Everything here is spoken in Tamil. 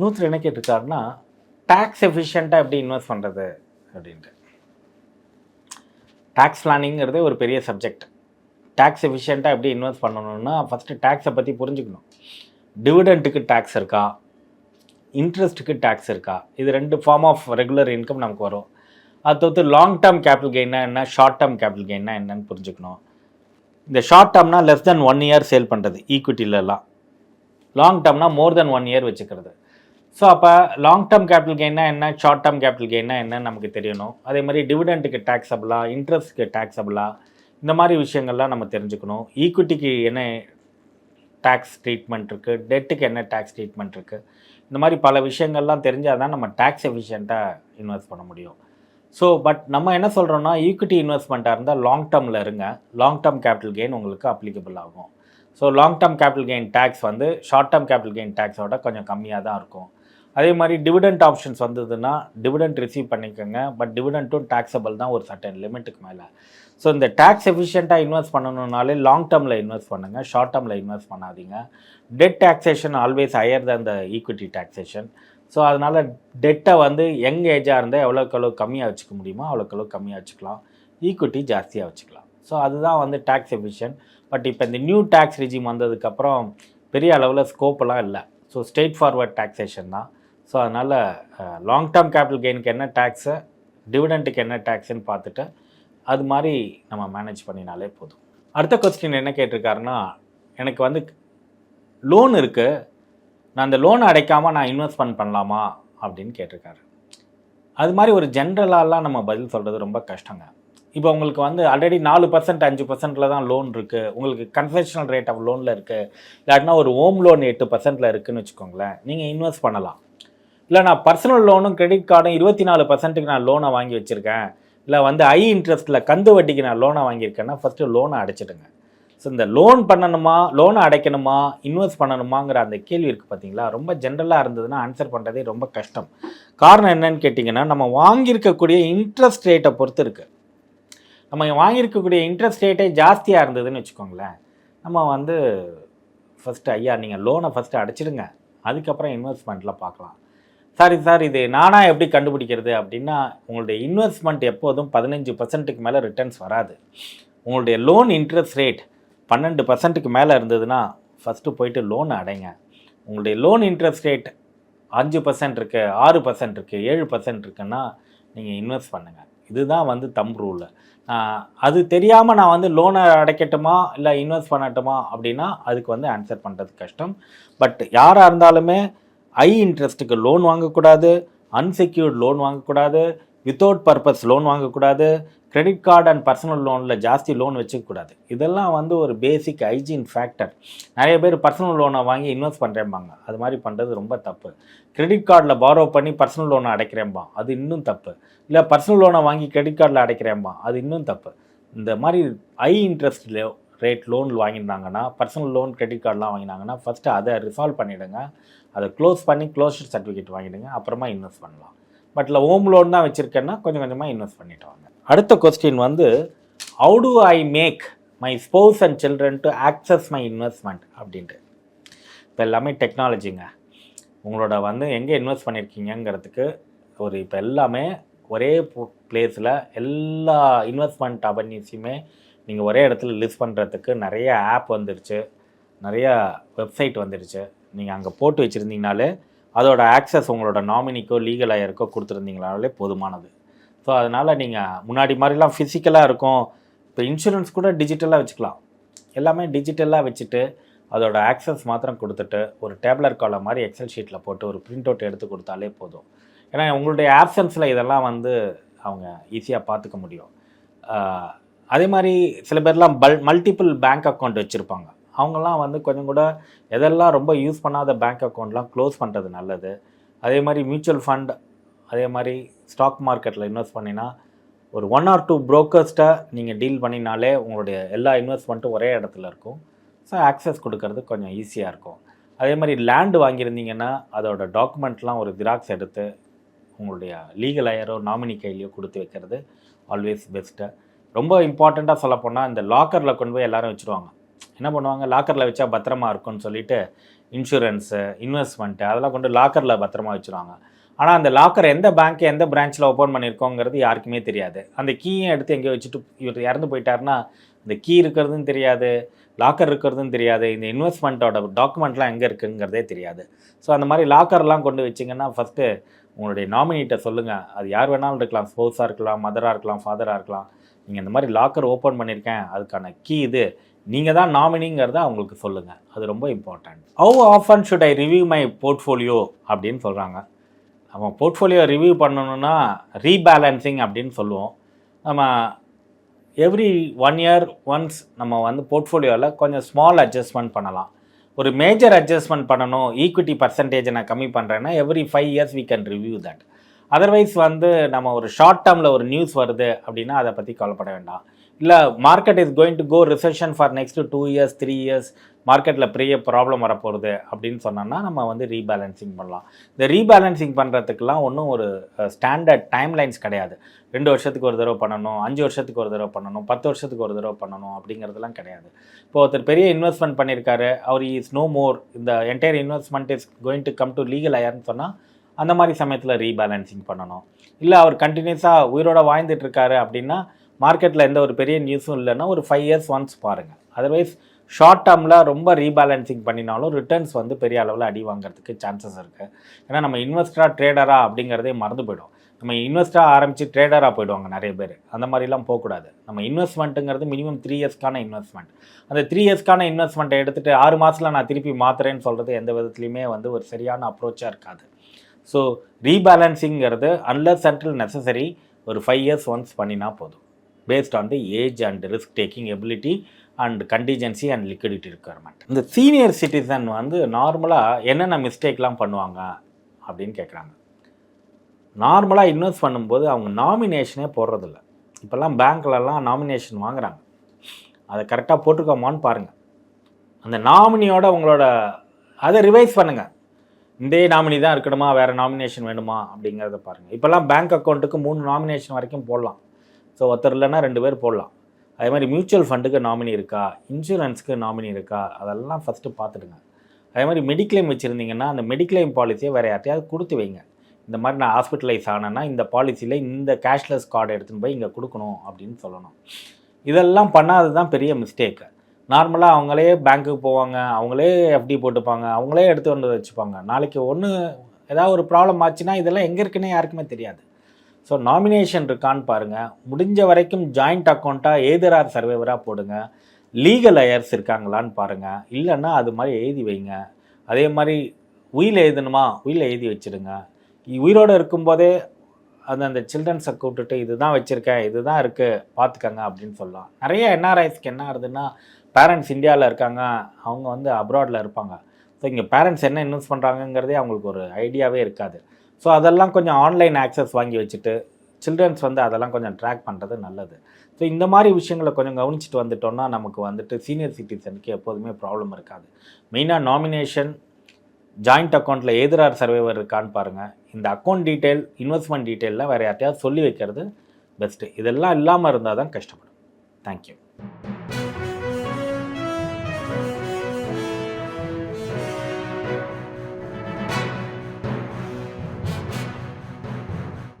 நூற்றி என்ன கேட்டிருக்காருன்னா டேக்ஸ் எஃபிஷியண்ட்டாக எப்படி இன்வெஸ்ட் பண்ணுறது அப்படின்ட்டு. டேக்ஸ் பிளானிங்கிறது ஒரு பெரிய சப்ஜெக்ட் டேக்ஸ் எஃபிஷியண்ட்டாக எப்படி இன்வெஸ்ட் பண்ணணும்னா ஃபஸ்ட்டு டேக்ஸை பற்றி புரிஞ்சுக்கணும். டிவிடெண்ட்டுக்கு டேக்ஸ் இருக்கா? இன்ட்ரெஸ்ட்டுக்கு டேக்ஸ் இருக்கா? இது ரெண்டு ஃபார்ம் ஆஃப் ரெகுலர் இன்கம் நமக்கு வரும். அது தவிர்த்து லாங் டேர்ம் கேபிட்டல் கெயின்னா என்ன? ஷார்ட் டேர்ம் கேபிட்டல் கெயின்னா என்னன்னு புரிஞ்சுக்கணும். இந்த short டேர்ம்னா less than one year sell பண்ணுறது ஈக்விட்டிலலாம் லாங் டேர்ம்னா மோர் தென் ஒன் இயர் வச்சுக்கிறது. ஸோ அப்போ லாங் டேர்ம் கேபிட்டல் கெயின்னா என்ன? ஷார்ட் டேர்ம் கேபிட்டல் கெயின்னா என்னன்னு நமக்கு தெரியணும். அதே மாதிரி டிவிடெண்ட்டுக்கு டேக்ஸபிளா இன்ட்ரெஸ்ட்க்கு டேக்ஸபிளா இந்த மாதிரி விஷயங்கள்லாம் நம்ம தெரிஞ்சுக்கணும். ஈக்விட்டிக்கு என்ன டேக்ஸ் ட்ரீட்மெண்ட் இருக்குது டெட்டுக்கு என்ன டேக்ஸ் ட்ரீட்மெண்ட் இருக்குது இந்த மாதிரி பல விஷயங்கள்லாம் தெரிஞ்சால் தான் நம்ம டேக்ஸ் எஃபிஷியண்ட்டாக இன்வெஸ்ட் பண்ண முடியும். ஸோ பட் நம்ம என்ன சொல்கிறோன்னா ஈக்விட்டி இன்வெஸ்ட்மெண்ட்டாக இருந்தால் லாங் டேர்மில் இருங்க. லாங் டேர்ம் கேபிட்டல் கெயின் உங்களுக்கு அப்ளிகபிள் ஆகும். So long term capital gain tax வந்து ஷார்ட் டேர்ம் கேபிட்டல் கெயின் டேக்ஸோட கொஞ்சம் கம்மியாக தான் இருக்கும். அதே மாதிரி டிவிடெண்ட் ஆப்ஷன்ஸ் வந்ததுன்னா டிவிடெண்ட் ரிசீவ் பண்ணிக்கோங்க. பட் டிவிடெண்ட்டும் டேக்ஸபிள் தான் ஒரு சர்டன் லிமிட்டுக்கு மேலே. ஸோ இந்த டேக்ஸ் எஃபிஷியண்ட்டாக இன்வெஸ்ட் பண்ணணுனாலே லாங் டேர்மில் இன்வெஸ்ட் பண்ணுங்கள் ஷார்ட் டேர்மில் இன்வெஸ்ட் பண்ணாதீங்க. டெட் டேக்ஸேஷன் ஆல்வேஸ் ஹையர் தான் இந்த ஈக்விட்டி டேக்ஸேஷன் ஸோ அதனால் டெட்டை வந்து யங் ஏஜாக இருந்தால் எவ்வளோக்கு எவ்வளோ கம்மியாக வச்சுக்க முடியுமோ அவ்வளோக்கு எவ்வளோ கம்மியாக வச்சுக்கலாம். ஈக்விட்டி ஜாஸ்தியாக வச்சுக்கலாம். ஸோ அதுதான் வந்து டேக்ஸ் எஃபிஷியன்ட் பட் இப்போ இந்த நியூ டேக்ஸ் ரிஜிம் வந்ததுக்கப்புறம் பெரிய அளவில் ஸ்கோப்பெல்லாம் இல்லை. ஸோ ஸ்ட்ரெயிட் ஃபார்வர்ட் டேக்ஸேஷன் தான். ஸோ அதனால் லாங் டேர்ம் கேபிட்டல் கெயினுக்கு என்ன டேக்ஸு டிவிடெண்ட்டுக்கு என்ன டேக்ஸுன்னு பார்த்துட்டு அது மாதிரி நம்ம மேனேஜ் பண்ணினாலே போதும். அடுத்த கொஸ்டின் என்ன கேட்டிருக்காருன்னா எனக்கு வந்து லோன் இருக்குது நான் அந்த லோன் அடைக்காமல் நான் இன்வெஸ்ட்மெண்ட் பண்ணலாமா அப்படின்னு கேட்டிருக்காரு. அது மாதிரி ஒரு ஜென்ரலாலாம் நம்ம பதில் சொல்கிறது ரொம்ப கஷ்டங்க. இப்போ உங்களுக்கு வந்து ஆல்ரெடி நாலு பர்சன்ட் அஞ்சு பர்சன்ட்டில் தான் லோன் இருக்குது உங்களுக்கு கன்செஷனல் ரேட் ஆஃப் லோனில் இருக்குது இல்லாட்டினா ஒரு ஹோம் லோன் எட்டு பர்சன்ட்டில் இருக்குதுன்னு வச்சுக்கோங்களேன். நீங்கள் இன்வெஸ்ட் பண்ணலாம். இல்லை நான் பர்சனல் லோனும் கிரெடிட் கார்டும் இருபத்தி நாலு பர்சன்ட்டுக்கு நான் லோனை வாங்கி வச்சுருக்கேன். இல்லை வந்து ஹை இன்ட்ரெஸ்ட்டில் கந்து வட்டிக்கு நான் லோனை வாங்கியிருக்கேன்னா ஃபஸ்ட்டு லோனை அடைச்சிடுங்க. ஸோ இந்த லோன் பண்ணணுமா லோனை அடைக்கணுமா இன்வெஸ்ட் பண்ணணுமாங்கிற அந்த கேள்வி இருக்குது பார்த்தீங்களா ரொம்ப ஜென்ரலாக இருந்ததுன்னா ஆன்சர் பண்ணுறதே ரொம்ப கஷ்டம். காரணம் என்னன்னு கேட்டிங்கன்னா நம்ம வாங்கியிருக்கக்கூடிய இன்ட்ரெஸ்ட் ரேட்டை பொறுத்து இருக்குது நம்ம வாங்கியிருக்கக்கூடிய இன்ட்ரெஸ்ட் ரேட்டே ஜாஸ்தியாக இருந்ததுன்னு வச்சுக்கோங்களேன். நம்ம வந்து ஃபஸ்ட்டு ஐயா நீங்கள் லோனை ஃபஸ்ட்டு அடைச்சிடுங்க. அதுக்கப்புறம் இன்வெஸ்ட்மெண்ட்டில் பார்க்கலாம். சாரி சார் இது நானாக எப்படி கண்டுபிடிக்கிறது அப்படின்னா உங்களுடைய இன்வெஸ்ட்மெண்ட் எப்போதும் பதினஞ்சு பர்சன்ட்டுக்கு மேலே ரிட்டர்ன்ஸ் வராது. உங்களுடைய லோன் இன்ட்ரெஸ்ட் ரேட் பன்னெண்டு பர்சன்ட்டுக்கு மேலே இருந்ததுன்னா ஃபஸ்ட்டு போயிட்டு லோன் அடைங்க. உங்களுடைய லோன் இன்ட்ரெஸ்ட் ரேட் அஞ்சு பர்சன்ட் இருக்குது ஆறு பர்சன்ட் இருக்குது ஏழு பர்சன்ட் இருக்குன்னா நீங்கள் இன்வெஸ்ட் பண்ணுங்கள் இதுதான் வந்து தம் ரூலு அது தெரியாமல் நான் வந்து லோனை அடைக்கட்டுமா இல்லை இன்வெஸ்ட் பண்ணட்டுமா அப்படின்னா அதுக்கு வந்து ஆன்சர் பண்ணுறது கஷ்டம். பட் யாராக இருந்தாலுமே ஹை இன்ட்ரெஸ்ட்டுக்கு லோன் வாங்கக்கூடாது அன்செக்யூர்ட் லோன் வாங்கக்கூடாது வித்தவுட் பர்பஸ் லோன் வாங்கக்கூடாது கிரெடிட் கார்டு அண்ட் பர்சனல் லோனில் ஜாஸ்தி லோன் வச்சுக்கக்கூடாது. இதெல்லாம் வந்து ஒரு பேசிக் ஹைஜீன் ஃபேக்டர் நிறைய பேர் பர்சனல் லோனை வாங்கி இன்வெஸ்ட் பண்ணுறேம்பாங்க அது மாதிரி பண்ணுறது ரொம்ப தப்பு. கிரெடிட் கார்டில் பாரோ பண்ணி பர்சனல் லோனை அடைக்கிறேம்பா. அது இன்னும் தப்பு. இல்லை பர்சனல் லோனை வாங்கி கிரெடிட் கார்டில் அடைக்கிறேம்பா. அது இன்னும் தப்பு. இந்த மாதிரி ஹை இன்ட்ரெஸ்ட் ரேட் லோன் வாங்கியிருந்தாங்கன்னா பர்சனல் லோன் கிரெடிட் கார்டெலாம் வாங்கினாங்கன்னா ஃபஸ்ட்டு அதை ரிசால்வ் பண்ணிவிடுங்க அதை க்ளோஸ் பண்ணி க்ளோஷர் சர்டிஃபிகேட் வாங்கிடுங்க. அப்புறமா இன்வெஸ்ட் பண்ணலாம். பட் இல்லை ஹோம் லோன் தான் வச்சுருக்கேன்னா கொஞ்சம் கொஞ்சமாக இன்வெஸ்ட் பண்ணிட்டு வாங்க. அடுத்த கொஸ்டின் வந்து how do I make my spouse and children to access my investment அப்படின்ட்டு. இப்போ எல்லாமே டெக்னாலஜிங்க உங்களோட வந்து எங்கே இன்வெஸ்ட் பண்ணியிருக்கீங்கங்கிறதுக்கு ஒரு இப்போ எல்லாமே ஒரே பிளேஸில் எல்லா இன்வெஸ்ட்மெண்ட் அவென்யூஸையுமே நீங்கள் ஒரே இடத்துல லிஸ்ட் பண்ணுறதுக்கு நிறைய ஆப் வந்துருச்சு. நிறையா வெப்சைட் வந்துருச்சு. நீங்கள் அங்கே போட்டு வச்சுருந்தீங்கனாலே அதோட ஆக்சஸ் உங்களோட நாமினிக்கோ லீகல் ஆயருக்கோ கொடுத்துருந்தீங்களாலே போதுமானது. ஸோ அதனால் நீங்கள் முன்னாடி மாதிரிலாம் ஃபிசிக்கலாக இருக்கும். இப்போ இன்சூரன்ஸ் கூட டிஜிட்டலாக வச்சுக்கலாம். எல்லாமே டிஜிட்டலாக வச்சுட்டு அதோட ஆக்சஸ் மாத்திரம் கொடுத்துட்டு ஒரு டேப்லர் காலம் மாதிரி எக்ஸல் ஷீட்டில் போட்டு ஒரு பிரிண்ட் அவுட் எடுத்து கொடுத்தாலே போதும். ஏன்னா உங்களுடைய ஆப்சன்ஸில் இதெல்லாம் வந்து அவங்க ஈஸியாக பார்த்துக்க முடியும். அதே மாதிரி சில பேர்லாம் பல் மல்டிபிள் பேங்க் அக்கௌண்ட் வச்சுருப்பாங்க. அவங்கெல்லாம் வந்து கொஞ்சம் கூட எதெல்லாம் ரொம்ப யூஸ் பண்ணாத பேங்க் அக்கௌண்ட்லாம் க்ளோஸ் பண்ணுறது நல்லது. அதே மாதிரி மியூச்சுவல் ஃபண்ட் அதே மாதிரி ஸ்டாக் மார்க்கெட்டில் இன்வெஸ்ட் பண்ணினா ஒரு ஒன் ஆர் டூ புரோக்கர்ஸ்ட்டை நீங்கள் டீல் பண்ணினாலே உங்களுடைய எல்லா இன்வெஸ்ட்மெண்ட்டும் ஒரே இடத்துல இருக்கும். ஸோ ஆக்சஸ் கொடுக்கறது கொஞ்சம் ஈஸியாக இருக்கும். அதே மாதிரி லேண்டு வாங்கியிருந்தீங்கன்னா அதோட டாக்குமெண்ட்லாம் ஒரு ஜிராக்ஸ் எடுத்து உங்களுடைய லீகல் ஐயரோ நாமினி கையிலையோ கொடுத்து வைக்கிறது ஆல்வேஸ் பெஸ்ட்டு ரொம்ப இம்பார்ட்டண்ட்டாக சொல்லப்போனால் இந்த லாக்கரில் கொண்டு போய் எல்லோரும் வச்சுருவாங்க. என்ன பண்ணுவாங்க? லாக்கரில் வச்சா பத்திரமா இருக்கும்னு சொல்லிட்டு இன்சூரன்ஸு இன்வெஸ்ட்மெண்ட்டு அதெல்லாம் கொண்டு லாக்கரில் பத்திரமா வச்சுருவாங்க. ஆனால் அந்த லாக்கர் எந்த பேங்க் எந்த பிரான்ச்சில் ஓப்பன் பண்ணியிருக்கோங்கிறது யாருக்குமே தெரியாது. அந்த கீயை எடுத்து எங்கேயோ வச்சுட்டு இவர் இறந்து போயிட்டாருன்னா இந்த கீ இருக்கிறதுன்னு தெரியாது லாக்கர் இருக்கிறதுன்னு தெரியாது இந்த இன்வெஸ்ட்மெண்ட்டோட டாக்குமெண்ட்லாம் எங்கே இருக்குங்கிறதே தெரியாது. ஸோ அந்த மாதிரி லாக்கர்லாம் கொண்டு வச்சிங்கன்னா ஃபஸ்ட்டு உங்களுடைய நாமினிகிட்ட சொல்லுங்கள் அது யார் வேணாலும் இருக்கலாம். ஸ்போர்ட்ஸாக இருக்கலாம் மதராக இருக்கலாம் ஃபாதராக இருக்கலாம். நீங்கள் இந்த மாதிரி லாக்கர் ஓப்பன் பண்ணியிருக்கேன் அதுக்கான கீ இது. நீங்கள் தான் நாமினிங்கிறத அவங்களுக்கு சொல்லுங்கள் அது ரொம்ப important how often should I review my portfolio அப்படின்னு சொல்கிறாங்க நம்ம போர்ட்ஃபோலியோ ரிவ்யூ பண்ணணும்னா ரீபேலன்சிங் அப்படின்னு சொல்லுவோம். நம்ம எவ்ரி ஒன் இயர் ஒன்ஸ் நம்ம வந்து போர்ட்ஃபோலியோவில் கொஞ்சம் ஸ்மால் அட்ஜஸ்ட்மெண்ட் பண்ணலாம். ஒரு மேஜர் அட்ஜஸ்ட்மெண்ட் பண்ணணும் ஈக்விட்டி பர்சன்டேஜை நான் கம்மி பண்ணுறேன்னா every five years we can review that otherwise வந்து நம்ம ஒரு ஷார்ட் டேர்மில் ஒரு நியூஸ் வருது அப்படின்னா அதை பற்றி கவலைப்பட வேண்டாம். இல்லை market is going to go recession for next two years three years மார்க்கெட்டில் பெரிய ப்ராப்ளம் வரப்போகுது அப்படின்னு சொன்னோன்னா நம்ம வந்து ரீபேலன்சிங் பண்ணலாம். இந்த ரீபேலன்சிங் பண்ணுறதுக்கெலாம் ஒன்றும் ஒரு ஸ்டாண்டர்ட் டைம்லைன்ஸ் கிடையாது. ரெண்டு வருஷத்துக்கு ஒரு தடவை பண்ணணும் அஞ்சு வருஷத்துக்கு ஒரு தடவை பண்ணணும் பத்து வருஷத்துக்கு ஒரு தடவை பண்ணணும் அப்படிங்கிறதுலாம் கிடையாது. இப்போ ஒருத்தர் பெரிய இன்வெஸ்ட்மெண்ட் பண்ணியிருக்காரு அவர் இஸ் நோ மோர் இந்த entire investment is going to come to legal அயர்னு சொன்னால் அந்த மாதிரி சமயத்தில் ரீபேலன்சிங் பண்ணணும். இல்லை அவர் கண்டினியூஸாக உயிரோட வாழ்ந்துட்டு இருக்காரு அப்படின்னா மார்க்கெட்டில் எந்த ஒரு பெரிய நியூஸும் இல்லைன்னா ஒரு ஃபைவ் இயர்ஸ் ஒன்ஸ் பாருங்கள் அதர்வைஸ் ஷார்ட் டேர்மில் ரொம்ப ரீபேலன்சிங் பண்ணினாலும் ரிட்டர்ன்ஸ் வந்து பெரிய அளவில் அடி வாங்குறதுக்கு சான்சஸ் இருக்குது ஏன்னா நம்ம இன்வெஸ்டராக ட்ரேடரா அப்படிங்கிறதே மறந்து போயிடும். நம்ம இன்வெஸ்ட்டாக ஆரம்பித்து ட்ரேடராக போயிடுவாங்க நிறைய பேர். அந்த மாதிரிலாம் போகக்கூடாது. நம்ம இன்வெஸ்ட்மெண்ட்டுங்கிறது மினிமம் த்ரீ இயர்ஸ்க்கான இன்வெஸ்ட்மெண்ட் அந்த த்ரீ இயர்ஸ்க்கான இன்வெஸ்ட்மெண்ட்டை எடுத்துகிட்டு ஆறு மாதத்தில் நான் திருப்பி மாத்துறேன்னு சொல்கிறது எந்த விதத்துலையுமே வந்து ஒரு சரியான அப்ரோச்சாக இருக்காது. ஸோ ரீபேலன்சிங்கிறது அன்லஸ் சென்ட்ரல் நெசசரி ஒரு ஃபைவ் இயர்ஸ் ஒன்ஸ் பண்ணினா போதும். Based on the age and risk taking ability and contingency and liquidity requirement. இந்த சீனியர் சிட்டிசன் வந்து நார்மலாக என்னென்ன மிஸ்டேக்லாம் பண்ணுவாங்க அப்படின்னு கேட்குறாங்க நார்மலாக இன்வெஸ்ட் பண்ணும்போது அவங்க நாமினேஷனே போடுறதில்ல. இப்போல்லாம் பேங்க்லலாம் நாமினேஷன் வாங்குறாங்க. அதை கரெக்டாக போட்டிருக்கோமான்னு பாருங்கள் அந்த நாமினியோட உங்களோட அதை ரிவைஸ் பண்ணுங்கள் இந்த நாமினி தான் இருக்கணுமா? வேறு நாமினேஷன் வேணுமா? அப்படிங்கிறத பாருங்கள் இப்போல்லாம் பேங்க் அக்கௌண்ட்டுக்கு மூணு நாமினேஷன் வரைக்கும் போடலாம். ஸோ ஒருத்தர் இல்லைன்னா ரெண்டு பேர் போடலாம். அதே மாதிரி மியூச்சுவல் ஃபண்டுக்கு நாமினி இருக்கா? இன்சூரன்ஸுக்கு நாமினி இருக்கா? அதெல்லாம் ஃபஸ்ட்டு பார்த்துடுங்க. அதே மாதிரி மெடிக்ளைம் வச்சுருந்தீங்கன்னா அந்த மெடிக்ளைம் பாலிசியை வேறு யார்ட்டையாவது கொடுத்து வைங்க. இந்த மாதிரி நான் ஹாஸ்பிட்டலைஸ் ஆனேன்னா இந்த பாலிசியில் இந்த கேஷ்லெஸ் கார்டு எடுத்துன்னு போய் இங்கே கொடுக்கணும் அப்படின்னு சொல்லணும். இதெல்லாம் பண்ணாதது தான் பெரிய மிஸ்டேக்கு நார்மலாக அவங்களே பேங்க்குக்கு போவாங்க அவங்களே எஃப்டி போட்டுப்பாங்க அவங்களே எடுத்து வந்து வச்சுப்பாங்க. நாளைக்கு ஒன்று ஏதாவது ஒரு ப்ராப்ளம் ஆச்சுன்னா இதெல்லாம் எங்கே இருக்குன்னு யாருக்குமே தெரியாது. ஸோ நாமினேஷன் இருக்கான்னு பாருங்கள் முடிஞ்ச வரைக்கும் ஜாயிண்ட் அக்கௌண்ட்டாக ஏதரார் சர்வேவராக போடுங்க. லீகல் அயர்ஸ் இருக்காங்களான்னு பாருங்கள் இல்லைன்னா அது மாதிரி எழுதி வைங்க. அதே மாதிரி உயில் எழுதணுமா? உயில் எழுதி வச்சிடுங்க உயிரோடு உயிரோட இருக்கும்போதே அந்த அந்த சில்ட்ரன்ஸை கூப்பிட்டுட்டு இதுதான் வச்சுருக்கேன். இதுதான் இருக்குது பார்த்துக்கங்க அப்படின்னு சொல்லலாம். நிறைய என்ஆர்ஐஸ்க்கு என்ன ஆகுதுன்னா பேரண்ட்ஸ் இந்தியாவில் இருக்காங்க. அவங்க வந்து அப்ராடில் இருப்பாங்க. ஸோ இங்கே பேரண்ட்ஸ் என்ன இன்வெஸ்ட் பண்ணுறாங்கங்கிறதே அவங்களுக்கு ஒரு ஐடியாவே இருக்காது. ஸோ அதெல்லாம் கொஞ்சம் ஆன்லைன் ஆக்சஸ் வாங்கி வச்சுட்டு சில்ட்ரன்ஸ் வந்து அதெல்லாம் கொஞ்சம் ட்ராக் பண்ணுறது நல்லது. ஸோ இந்த மாதிரி விஷயங்களை கொஞ்சம் கவனிச்சிட்டு வந்துட்டோம்னா நமக்கு வந்துட்டு சீனியர் சிட்டிசனுக்கு எப்போதுமே ப்ராப்ளம் இருக்காது. மெயினாக நாமினேஷன் ஜாயிண்ட் அக்கௌண்ட்டில் எதிரார் சர்வேவர் இருக்கான்னு பாருங்கள் இந்த அக்கௌண்ட் டீட்டெயில் இன்வெஸ்ட்மெண்ட் டீட்டெயிலில் வேறு யார்ட்டையாவது சொல்லி வைக்கிறது பெஸ்ட்டு இதெல்லாம் இல்லாமல் இருந்தால் தான் கஷ்டப்படும் தேங்க்யூ